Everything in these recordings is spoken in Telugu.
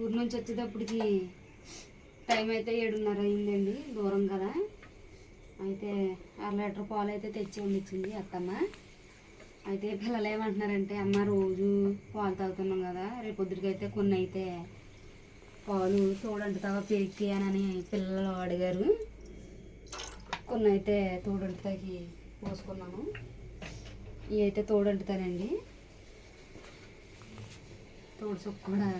ఊరి నుంచి వచ్చేటప్పటికి టైం అయితే ఏడున్నర అయిందండి దూరం కదా. అయితే అర లీటర్ పాలు అయితే తెచ్చి వండించింది అత్తమ్మ. అయితే పిల్లలు ఏమంటున్నారంటే అమ్మ రోజు పాలు తాగుతున్నాం కదా రేపు పొద్దుటికైతే కొన్ని అయితే పాలు తోడంటుతావా పెరిగి అని పిల్లలు అడిగారు. కొన్ని అయితే తోడంటుతాకి పోసుకున్నాను ఇవి అయితే తోడంటుతానండి. తోడు సొక్కు కూడా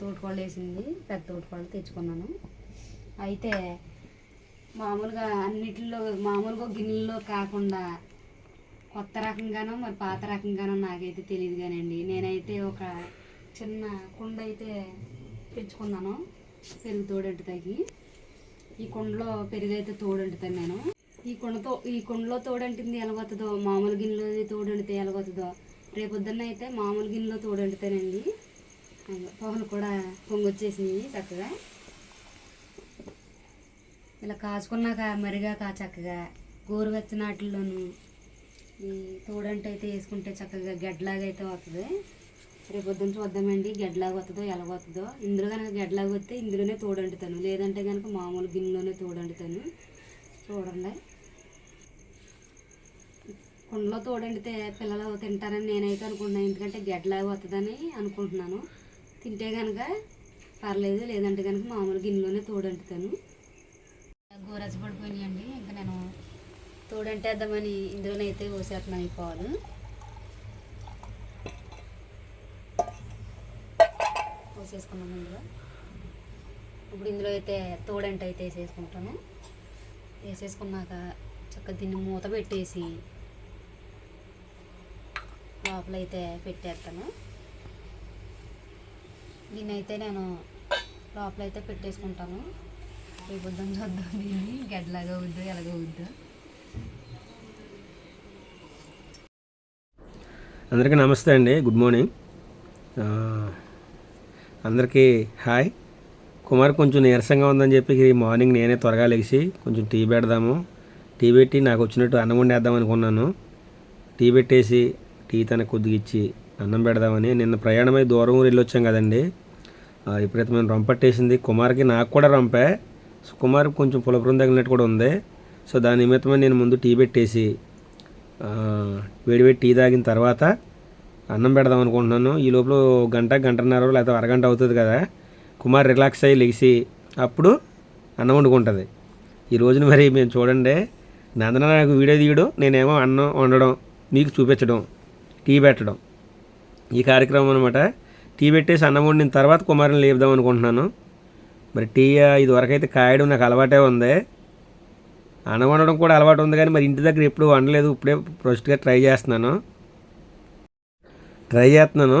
తోటకోళ్ళు వేసింది పెద్ద తోటకోళ్ళు తెచ్చుకున్నాను. అయితే మామూలుగా అన్నిటిలో మామూలుగా గిన్నెల్లో కాకుండా కొత్త రకంగానో మరి పాత రకంగానో నాకైతే తెలియదు కానండి. నేనైతే ఒక చిన్న కుండ అయితే పెంచుకున్నాను పెరుగు తోడంటుతాకి. ఈ కుండలో పెరుగు అయితే తోడంటుతాను నేను. ఈ కుండతో ఈ కుండలో తోడంటింది ఎలాగొస్తుందో మామూలు గిన్నెలో తోడంటితే ఎలాగొస్తుందో రేపొద్దున్న అయితే మామూలు గిన్నెలో తోడంటుతానండి. పవన్ కూడా పొంగొచ్చేసింది చక్కగా. ఇలా కాచుకున్నాక మరిగా కా చక్కగా గోరువెచ్చనాటిలోను ఈ తోడంట అయితే వేసుకుంటే చక్కగా గడ్డలాగా అయితే వస్తుంది రేపు పొద్దున్న చూద్దామండి గడ్డలాగా వస్తుందో ఎలాగొస్తుందో ఇందులో కనుక గడ్డలాగా వస్తే ఇందులోనే తోడంటుతాను. లేదంటే కనుక మామూలు గిన్నెలోనే తోడంటుతాను. చూడండి. కుండలో తోడండితే పిల్లలు తింటారని నేనైతే అనుకుంటున్నాను. ఎందుకంటే గడ్డలాగా వస్తుందని అనుకుంటున్నాను. తింటే కనుక పర్లేదు లేదంటే కనుక మామూలు గిన్నెలోనే తోడంటుతాను. గోరచ్చ పడిపోయినాయండి ఇంకా నేను తోడంటేద్దామని ఇందులోనైతే పోసేస్తున్నాను ఈ పాలు పోసేసుకున్నాను ఇందులో. ఇప్పుడు ఇందులో అయితే తోడంట అయితే వేసేసుకుంటాను. వేసేసుకున్నాక చక్కగా దీన్ని మూత పెట్టేసి లోపలైతే పెట్టేస్తాను. దీన్ని అయితే నేను లోపలైతే పెట్టేసుకుంటాను. రేపు చూద్దాం దీన్ని. గడ్డలాగా వద్దు ఎలాగ వద్దు. అందరికీ నమస్తే అండి. Good morning. అందరికీ హాయ్. కుమార్ కొంచెం నీరసంగా ఉందని చెప్పి మార్నింగ్ నేనే త్వరగా లేచి కొంచెం టీ పెడదాము. టీ పెట్టి నాకు వచ్చినట్టు అన్నం వండేద్దాం అనుకున్నాను. టీ పెట్టేసి టీ తనకు కొద్దిగా ఇచ్చి అన్నం పెడదామని నిన్న ప్రయాణమై దూరం ఊరు వెళ్ళొచ్చాం కదండి. విపరీతమైన ఇప్పుడైతే రంపట్టేసింది కుమార్కి నాకు కూడా రంపే. సో కుమార్కి కొంచెం పులపురం తగిలినట్టు కూడా ఉంది. సో దాని నిమిత్తమే నేను ముందు టీ పెట్టేసి వేడివేడి టీ తాగిన తర్వాత అన్నం పెడదాం అనుకుంటున్నాను. ఈ లోపల గంట గంటన్నర లేకపోతే అరగంట అవుతుంది కదా. కుమార్ రిలాక్స్ అయ్యి లెగిసి అప్పుడు అన్నం వండుకుంటుంది. ఈ రోజున మరి మేము చూడండి. నందన నాకు వీడియో తీయడం నేనేమో అన్నం వండడం మీకు చూపించడం టీ పెట్టడం. ఈ కార్యక్రమం అనమాట టీ పెట్టేసి అన్నం వండిన తర్వాత కుమారుని లేపుదాం అనుకుంటున్నాను. మరి టీ ఇది వరకైతే కాయడం నాకు అలవాటే ఉంది. అన్నం వండడం కూడా అలవాటు ఉంది కానీ మరి ఇంటి దగ్గర ఎప్పుడు వండలేదు. ఇప్పుడే ఫస్ట్గా ట్రై చేస్తున్నాను. ట్రై చేస్తున్నాను.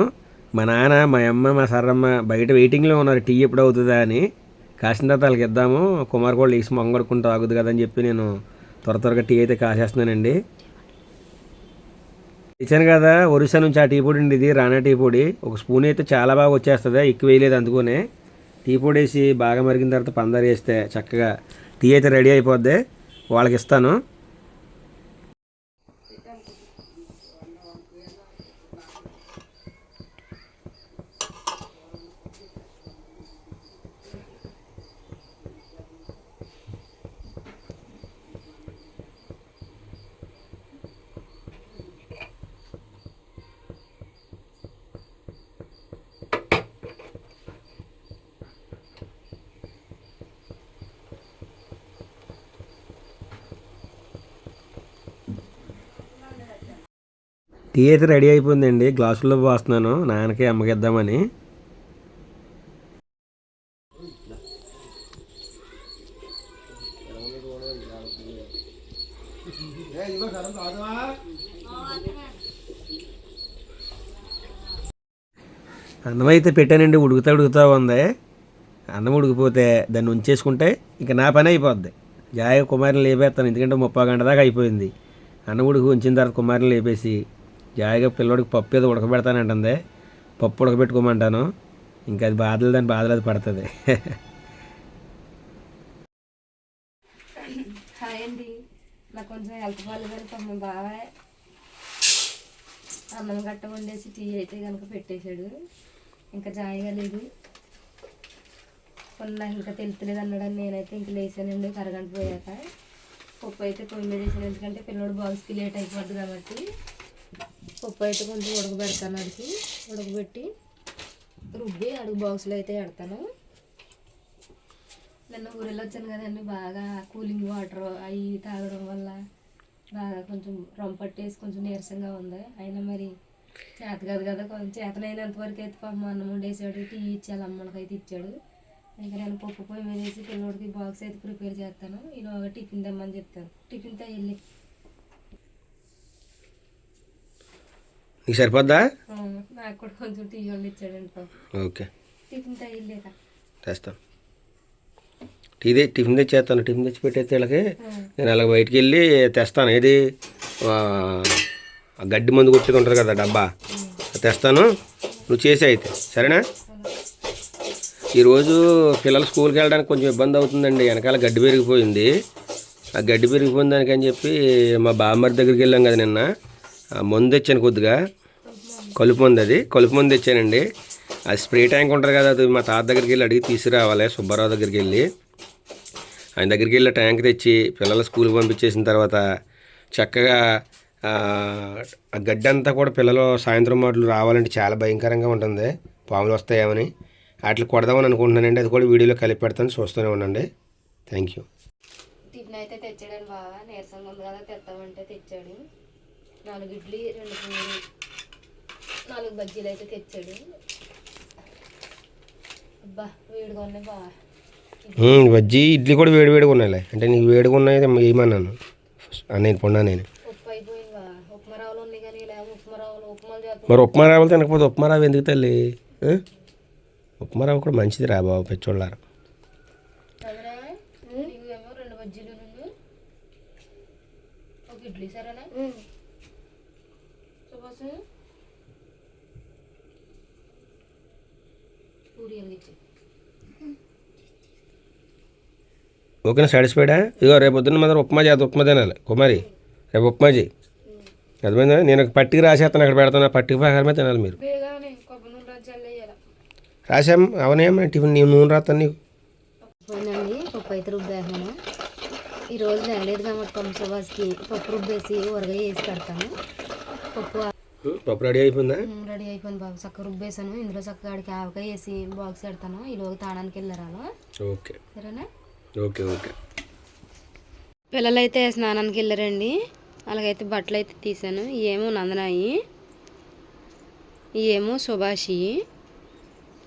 మా నాన్న మా అమ్మ మా సర్రమ్మ బయట వెయిటింగ్లో ఉన్నారు. టీ ఎప్పుడు అవుతుందా అని. కాసిన తర్వాత వాళ్ళకి ఇద్దాము. కుమార్ కూడా లేచి మొంగడుకుంటూ ఆగుద్దు కదా అని చెప్పి నేను త్వర త్వరగా టీ అయితే కాసేస్తున్నానండి. ఇచ్చాను కదా ఒరిస్సా నుంచి ఆ టీ పొడి అండి ఇది రాణా టీ పొడి. ఒక స్పూన్ అయితే చాలా బాగా వచ్చేస్తుంది ఎక్కువ వేయలేదు అందుకనే. టీ పొడి వేసి బాగా మరిగిన తర్వాత పందరు వేస్తే చక్కగా టీ అయితే రెడీ అయిపోద్ది. వాళ్ళకి ఇస్తాను. టీ అయితే రెడీ అయిపోయిందండి. గ్లాసుల్లో పోస్తున్నాను. నాన్నకి అమ్మకిద్దామని. అన్నం అయితే పెట్టానండి. ఉడుకుతా ఉడుకుతా ఉంది. అన్నం ఉడికిపోతే దాన్ని ఉంచేసుకుంటే ఇంకా నా పని అయిపోద్ది. జాయ కుమారిని లేపేస్తాను. ఎందుకంటే ముప్పై గంట దాకా అయిపోయింది. అన్నం ఉడికి ఉంచిన తర్వాత కుమారిని లేపేసి జాయిగా పిల్లోడికి పప్పు ఏదో ఉడకబెడతానంటుంది. పప్పు ఉడకబెట్టుకోమంటాను. ఇంకా అది బాధలు దాని బాధలు అది పడుతుంది. హాయ్ అండి. నాకు కొంచెం హెల్త్ బాగాలేదని కానీ పాపం బాగా అన్నం గట్ట వండేసి టీ అయితే కనుక పెట్టేశాడు. ఇంకా జాయిగా లేదు. కొన్ని నాకు ఇంకా తెలుతులేదు అన్నాడని నేనైతే ఇంక లేచానండి కరగంట పోయాక. పప్పు అయితే పొయ్యి మీద వేసాను. ఎందుకంటే పిల్లడు బాక్స్కి లేట్ అయిపోద్ది కాబట్టి. పప్పు అయితే కొంచెం ఉడకబెడతాను అడిగి. ఉడకబెట్టి రుబ్బి అడుగు బాక్స్లో అయితే పెడతాను. నిన్న ఊరిలో వచ్చాను కదండి బాగా కూలింగ్ వాటర్ అవి తాగడం వల్ల బాగా కొంచెం రొంపట్టేసి కొంచెం నీరసంగా ఉంది. అయినా మరి చేత కాదు కదా కొంచెం చేతనైనంత వరకు అయితే పాపం అన్నం వండేసాడు టీ ఇచ్చాడు అమ్మలకి అయితే ఇచ్చాడు. ఇంకా నేను పప్పు పొయ్యి మీద వేసి పిల్లోడికి బాక్స్ అయితే ప్రిపేర్ చేస్తాను. ఈలోగా టిఫిన్ తెమ్మని చెప్తాను టిఫిన్తో వెళ్ళి నీకు సరిపోద్దా? నాకు కూడా కొంచెం టీ ఓకే. టిఫిన్ తెస్తాను టీ టిఫిన్ తెచ్చేస్తాను టిఫిన్ తెచ్చి పెట్టేస్తే వీళ్ళకి నేను అలాగ బయటికి వెళ్ళి తెస్తాను. ఏది? గడ్డి మందు కొట్టుకుంటారు కదా డబ్బా. తెస్తాను. నువ్వు చేసే అయితే. సరేనా? ఈరోజు పిల్లలు స్కూల్కి వెళ్ళడానికి కొంచెం ఇబ్బంది అవుతుందండి. వెనకాల గడ్డి పెరిగిపోయింది. ఆ గడ్డి పెరిగిపోయిన దానికి అని చెప్పి మా బామ్మరి దగ్గరికి వెళ్ళాం కదా నిన్న. మందు తెచ్చాను కొద్దిగా. కలుపు మందు అది. కలుపు మందు తెచ్చానండి. అది స్ప్రే ట్యాంక్ ఉంటుంది కదా అది మా తాత దగ్గరికి వెళ్ళి అడిగి తీసుకురావాలి సుబ్బారావు దగ్గరికి వెళ్ళి. ఆయన దగ్గరికి వెళ్ళి ట్యాంక్ తెచ్చి పిల్లల స్కూల్కి పంపించేసిన తర్వాత చక్కగా ఆ, గడ్డి అంతా కూడా పిల్లలు సాయంత్రం మాటలు రావాలంటే చాలా భయంకరంగా ఉంటుంది. పాములు వస్తాయేమని. వాటిని కొడదామని అనుకుంటున్నానండి. అది కూడా వీడియోలో కలిపి పెడతాను. చూస్తూనే ఉండండి. Thank you. టిఫిన్ అయితే తెచ్చాడని బాగా నీరసంగా ఉంది కదా తెస్తామంటే తెచ్చాడు. నాలుగు ఇడ్లీ రెండు పూరి నాలుగు బజ్జీలు అయితే తెచ్చాడు. అబ్బా వేడిగా ఉన్నాయి బాగా బజ్జీ ఇడ్లీ కూడా వేడి వేడిగా ఉన్నాయి అంటే నీకు వేడిగా ఉన్నాయి ఏమన్నాను? నేను పొన్నా నేను బా. మరి ఉప్మా రవ్వలు తినకపోతే ఉప్మా రవ్వ ఎందుకు తల్లి? ఉప్మా రవ్వ కూడా మంచిది రా బాబు పెచ్చోళ్ళారు. చంద్రా నీకు ఏమో రెండు బజ్జీలు నువ్వు ఒక ఇడ్లీ సరేనా? ఓకేనా సాటిస్ఫైడా ఇగో రేపు పొద్దున్న మాత్రం ఉప్మా చేత ఉప్మా తినాలి. కుమారి రేపు ఉప్మా చేయి అర్థమైందా? నేను ఒక పట్టికి రాసేస్తాను అక్కడ పెడతాను. పట్టిక ప్రకారమే తినాలి మీరు. నూనె రాసాం అవనేం టిఫిన్ నీవు నూనె రాస్తాను నీకు పోయినండి పప్పు అయితే రుబ్బేసాను ఈరోజు తినలేదు కాబట్టి పప్పు రుబ్బేసి ఊరగాయ వేసి పెడతాను. పప్పు పప్పు రెడీ అయిపోయిందా? రెడీ అయిపోయింది బాబు. చక్కగా రుబ్బేసాను. ఇందులో చక్కగా ఆడికి ఆవకాయ వేసి బాక్స్ పెడతాను. ఈలోగా తాడానికి వెళ్ళారు ఓకే. సరేనా? Okay okay. పిల్లలు అయితే స్నానానికి వెళ్ళారండి. అలాగైతే బట్టలు అయితే తీసాను ఏమో నందనాయి. ఏమో సుభాషి.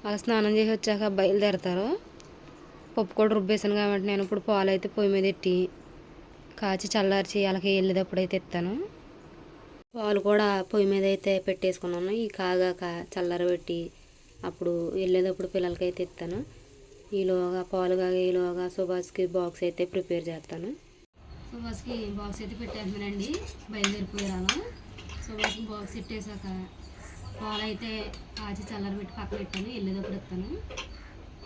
అలా స్నానం చేసి వచ్చాక బయలుదేరతారు. పప్పు కూడా రుబ్బేసాను కాబట్టి నేను ఇప్పుడు పాలు అయితే పొయ్యి మీద పెట్టి కాచి చల్లార్చి అలాగే వెళ్ళేటప్పుడు అయితే ఎత్తాను పాలు కూడా పొయ్యి మీద అయితే పెట్టేసుకున్నాను ఈ కాగాక చల్లారబెట్టి అప్పుడు వెళ్ళేటప్పుడు పిల్లలకైతే ఎత్తాను ఈలోగా పాలు కాగా ఈలోగా సుభాష్కి బాక్స్ అయితే ప్రిపేర్ చేస్తాను. సుభాష్కి బాక్స్ అయితే పెట్టేస్తున్నానండి బయలుదేరిపోయాను. సుభాష్కి బాక్స్ పెట్టేశాక పాలు అయితే కాచి చల్లారబెట్టి పక్కన పెట్టాను. వెళ్ళేటప్పుడు ఎత్తాను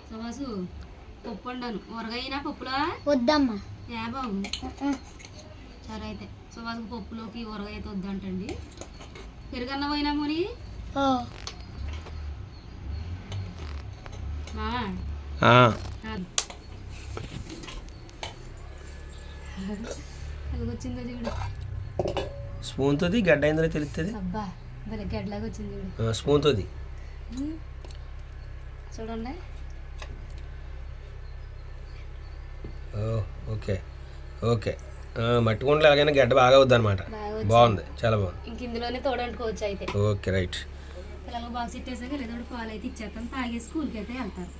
సుభాసు పప్పు వండాను. ఊరగాయనా పప్పులా? వద్దమ్మా. ఏ బాబు? సరే అయితే. సుభాష్కి పప్పులోకి ఊరగాయ అయితే వద్దంటండి పెరుగన్న పోయినా ముని? ఓ మామా ఆ, కాదు. ఎలాగొచ్చిందో చూడు. స్పూన్తోది గడ్డ అయిందో తెలుస్తుంది అబ్బా భలే వచ్చింది చూడు. ఆ, స్పూన్తోది. చూడండి. Oh, okay. ఓకే. మట్టి కుండలు ఎలాగైనా గడ్డ బాగా అవుద్ది అనమాట బాగా బాగుంది. చాలా బాగుంది. ఇంక ఇందులోనే తోడంటుకోవచ్చు అయితే. Okay right. పిల్లలు బాక్స్ ఇట్టేసాక లేదా పాలు అయితే ఇచ్చేస్తాను. తాగి స్కూల్కి అయితే వెళ్తారు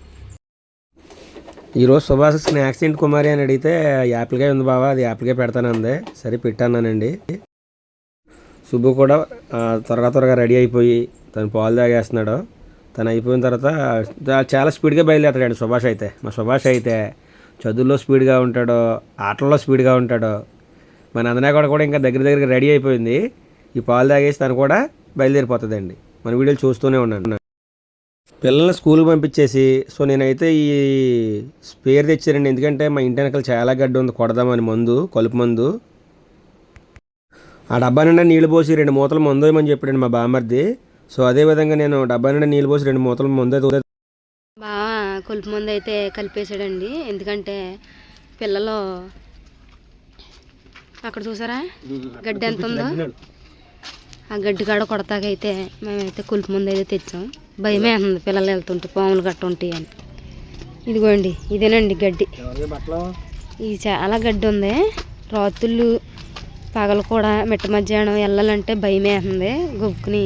ఈరోజు సుభాష్ స్నాక్స్ ఏంటి కుమారి అని అడిగితే యాపిల్కాయ ఉంది బావా అది యాపిల్కాయ పెడతానంది సరే పెట్టానండి సుబ్బు కూడా త్వరగా త్వరగా రెడీ అయిపోయి తను పాలు తాగేస్తున్నాడు. తను అయిపోయిన తర్వాత చాలా స్పీడ్గా బయలుదేరతాడు సుభాష్ అయితే. మా సుభాష్ అయితే చదువుల్లో స్పీడ్గా ఉంటాడో ఆటల్లో స్పీడ్గా ఉంటాడో మన అందనా కూడా ఇంకా దగ్గర దగ్గరికి రెడీ అయిపోయింది. ఈ పాలు తాగేసి తను కూడా బయలుదేరిపోతుందండి. మన వీడియోలు చూస్తూనే ఉన్నాను. పిల్లల్ని స్కూల్కి పంపించేసి సో నేనైతే ఈ స్పేర్ తెచ్చానండి. ఎందుకంటే మా ఇంటి వెనకాల చాలా గడ్డి ఉంది. కొడదామని మందు కలుపు మందు. ఆ డబ్బా నిండా నీళ్ళు పోసి రెండు మూతలు మందు వేయమని చెప్పాడండి మా బామ్మర్ది. సో అదే విధంగా నేను డబ్బా నిండా నీళ్ళు పోసి రెండు మూతలు మందు అయితే బాగా కొలుపు మందు అయితే కలిపేసాడండి ఎందుకంటే పిల్లలు అక్కడ చూసారా? గడ్డి ఎంత ఉందో? ఆ గడ్డి కాడ కొడతాకైతే మేమైతే కొలుపు మందు అయితే తెచ్చాం. భయమే ఉంది పిల్లలు వెళ్తుంటే పాములు గట్ట ఉంటాయి అని. ఇదిగోండి ఇదేనండి గడ్డి. ఇది చాలా గడ్డి ఉంది. రాత్రులు పగలు కూడా మిట్ట మధ్యాహ్నం వెళ్ళాలంటే భయం వేస్తుంది గొబ్బుకుని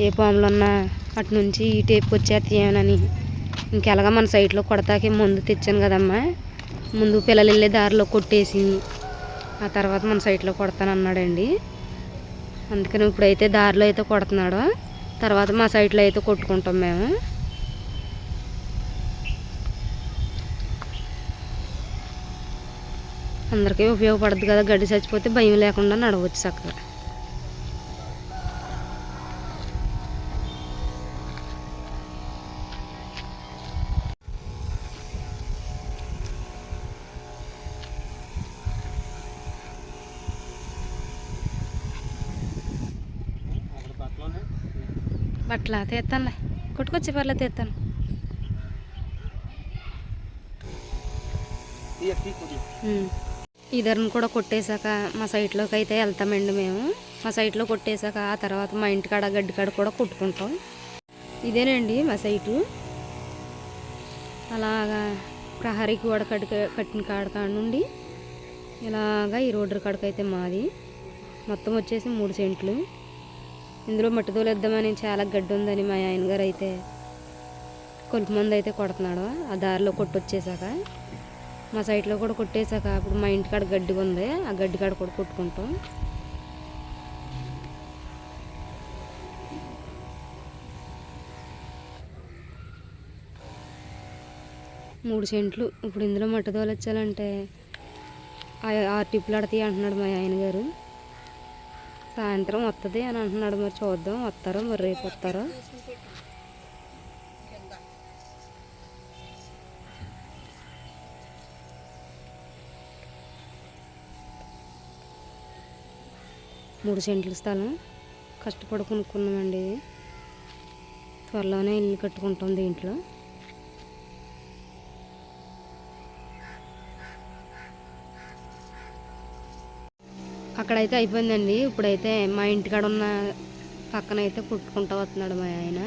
ఏ పాములు ఉన్నా అటు నుంచి ఈ టేపు వచ్చేస్తాయని ఇంకెలాగా మన సైట్లో కొడతాకే ముందు తెచ్చాను కదమ్మా. ముందు పిల్లలు వెళ్ళే దారిలో కొట్టేసి ఆ తర్వాత మన సైట్లో కొడతాను అన్నాడండి. అందుకని ఇప్పుడైతే దారిలో అయితే కొడుతున్నాడు. తర్వాత మా సైట్లో అయితే కొట్టుకుంటాం మేము. అందరికీ ఉపయోగపడద్దు కదా గడ్డి చచ్చిపోతే భయం లేకుండా నడవచ్చు చక్కగా అక్కడ బట్టలు పట్ల తీస్తానులే. కొట్టుకొచ్చి పర్లేదు తీస్తాను. ఇద్దరిని కూడా కొట్టేశాక మా సైట్లోకి అయితే వెళ్తామండి మేము. మా సైట్లో కొట్టేశాక ఆ తర్వాత మా ఇంటికాడ గడ్డి కాడ కూడా కొట్టుకుంటాం. ఇదేనండి మా సైటు. అలాగా ప్రహరీకి కూడా కడిక కట్టిన కాడ కాడ నుండి ఇలాగా ఈ రోడ్డు కాడకైతే మాది. మొత్తం వచ్చేసి మూడు సెంట్లు. ఇందులో మట్టి తోలేద్దామని చాలా గడ్డి ఉందని మా ఆయన గారు అయితే కొలుపు మంది అయితే కొడుతున్నాడు. ఆ దారిలో కొట్టొచ్చేసాక మా సైట్లో కూడా కొట్టేశాక అప్పుడు మా ఇంటికాడ గడ్డి ఉంది. ఆ గడ్డి కాడ కూడా కొట్టుకుంటాం. మూడు సెంట్లు. ఇప్పుడు ఇందులో మట్టి తోలొచ్చాలంటే ఆ- ఆరు టిప్పులు ఆడతాయి అంటున్నాడు మా ఆయన గారు. సాయంత్రం వస్తుంది అని అంటున్నాడు మరి చూద్దాం. వస్తారో మరి రేపు వస్తారో మూడు సెంట్ల స్థలం. కష్టపడి కొనుక్కున్నామండి. త్వరలోనే ఇల్లు కట్టుకుంటాం దీంట్లో. అక్కడైతే అయిపోయిందండి. ఇప్పుడైతే మా ఇంటికాడ ఉన్న పక్కన అయితే కుట్టుకుంటూ వస్తున్నాడు మా ఆయన.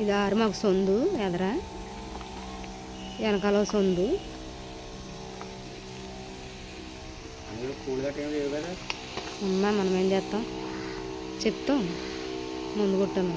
ఇది ఆరు మాకు సొందు ఎదరా. వెనకాల సొందు. ఉన్నా మనం ఏం చేస్తాం? చెప్తాం. ముందు కొట్టాను